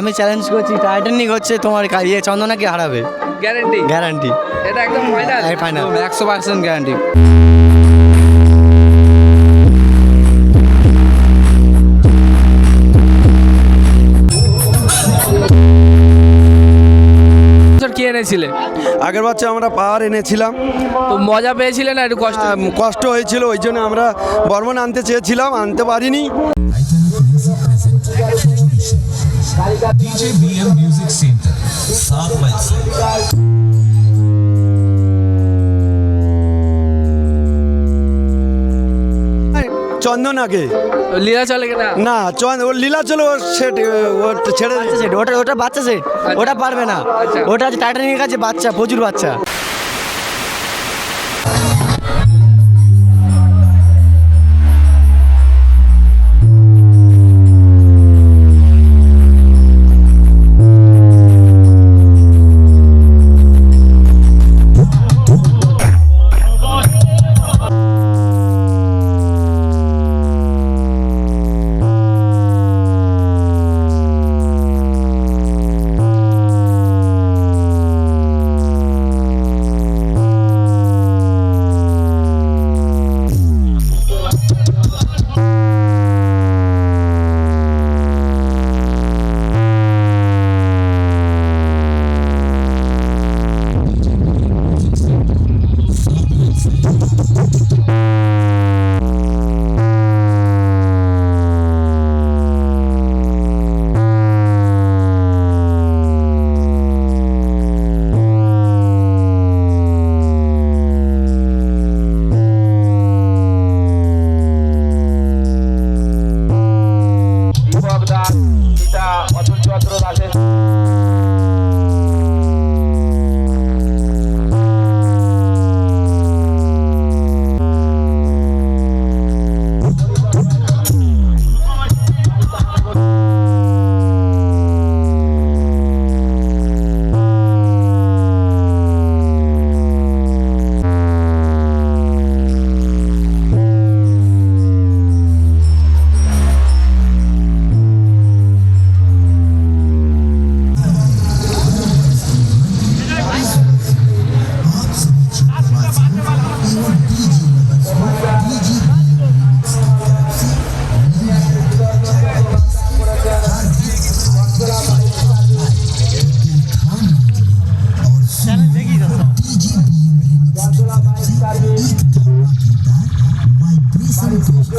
আমি চ্যালেঞ্জ করছি টাইটানিক হচ্ছে তোমার ইয়ে চন্দনাকে হারাবে। গ্যারেন্টি গ্যারান্টি এটা একদম ফাইনাল ফাইনাল একশো পার্সেন্ট গ্যারান্টি কি এনেছিলে? আগের বছর আমরা পাওয়ার এনেছিলাম। তো মজা পেয়েছিলে না একটু কষ্ট? কষ্ট হয়েছিল ওই জন্য আমরা বর্মন আনতে চেয়েছিলাম আনতে পারিনি। Santana Music present Fuji DJ BM Music Center, South লীলা চলে না চন্দ ওর লীলা চলে ওর সেট ওর ছেড়ে দিচ্ছে ওটা ওটা বাচ্চা সেট আচ্ছা। ওটা পারবে না। আচ্ছা। ওটা টাইটানিকের কাছে বাচ্চা প্রচুর বাচ্চা।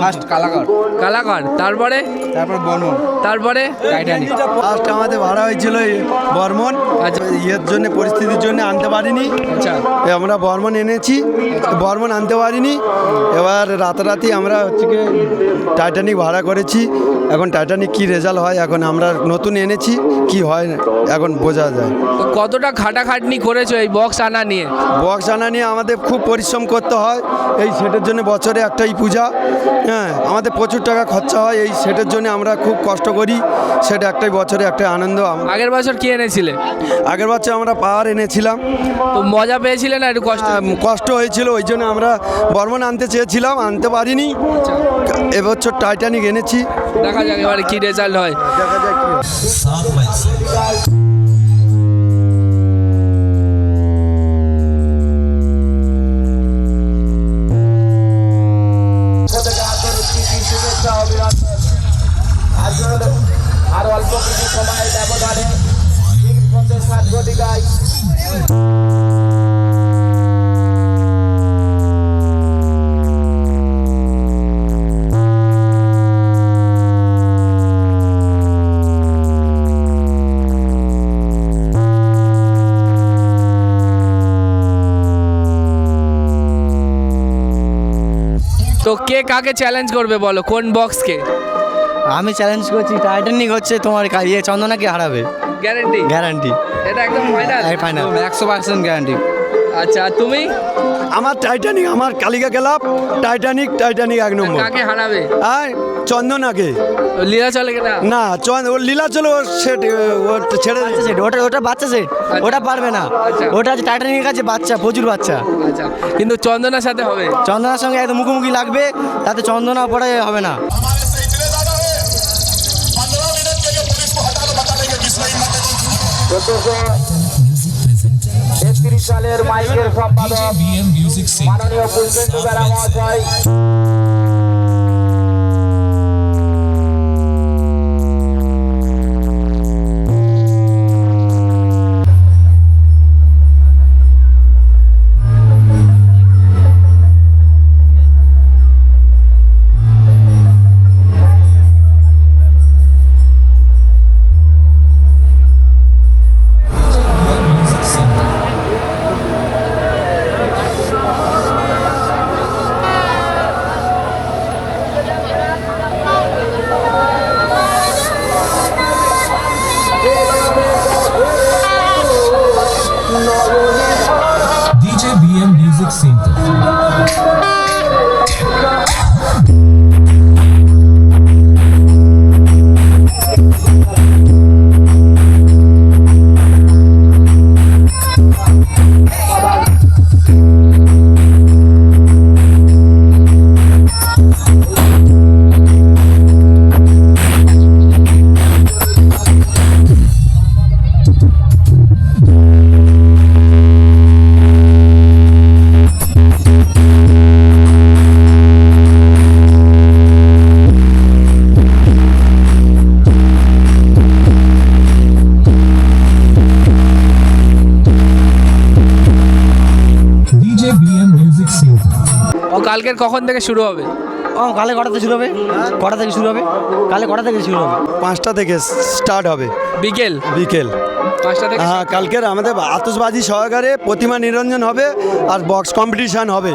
ফার্স্ট কালাকার কালাকার তারপরে? তারপর বর্মন তারপরে? টাইটানিক ফার্স্ট আমাদের ভাড়া হয়েছিল বর্মন। আচ্ছা। ইয়ের জন্য পরিস্থিতির জন্য আনতে পারিনি। আচ্ছা। আমরা বর্মন এনেছি। বর্মন আনতে পারিনি। এবার রাতারাতি আমরা হচ্ছে কি টাইটানিক ভাড়া করেছি। এখন টাইটানিক কি রেজাল্ট হয় এখন আমরা নতুন এনেছি। কি হয় এখন বোঝা যায়। কতটা খাটাখাটনি করেছ এই বক্স আনা নিয়ে? বক্স আনা নিয়ে আমাদের খুব পরিশ্রম করতে হয়। এই সেটার জন্য বছরে একটাই পূজা। হ্যাঁ আমাদের প্রচুর টাকা খরচা হয় এই সেটের জন্য আমরা খুব কষ্ট করি সেটা একটাই বছরে একটাই আনন্দ। আগের বছর কি এনেছিলে? আগের বছর আমরা পাওয়ার এনেছিলাম। তো মজা পেয়েছিলে না একটু কষ্ট? কষ্ট হয়েছিল ওই জন্য আমরা বর্মন আনতে চেয়েছিলাম আনতে পারিনি। এবছর টাইটানিক এনেছি। দেখা যাক এবারে কি রেজাল্ট হয়। দেখা যাক তো কে কাকে চ্যালেঞ্জ করবে বলো? কোন বক্সকে আমি চ্যালেঞ্জ করছি টাইটানিক হচ্ছে তোমার ইয়ে চন্দনাকে হারাবে। গ্যারান্টি গ্যারান্টি এটা একদম ফাইনাল ফাইনাল একশো পার্সেন্ট গ্যারান্টি আচ্ছা তুমি? আমার টাইটানিক আমার কালিকা ক্লাব টাইটানিক টাইটানিক এক নম্বর। কাকে হারাবে? আর চন্দনাকে লীলা চলে না চন্দ ওর লীলা চলো ওর সেট ও ছেড়ে সেট ওটা ওটা বাচ্চা সেট ওটা পারবে না। আচ্ছা। ওটা আছে টাইটানিক আছে বাচ্চা প্রচুর বাচ্চা। আচ্ছা কিন্তু চন্দনার সাথে হবে? চন্দনার সঙ্গে একদম মুখোমুখি লাগবে তাতে চন্দনা পরে হবে না। একত্রিশ সালের মাইকের সম্পাদক. মাননীয় পুষ্পেন্দু বেলা মহাশয় sinta. DJ BM music centre ও কালকের কখন থেকে শুরু হবে? ও কালকে কটা থেকে শুরু হবে? কটা থেকে শুরু হবে? কালকে কটা থেকে শুরু হবে? পাঁচটা থেকে স্টার্ট হবে। বিকেল? বিকেল। পাঁচটা থেকে হ্যাঁ কালকের আমাদের আতসবাজি সহকারে প্রতিমা নিরঞ্জন হবে আর বক্স কম্পিটিশন হবে।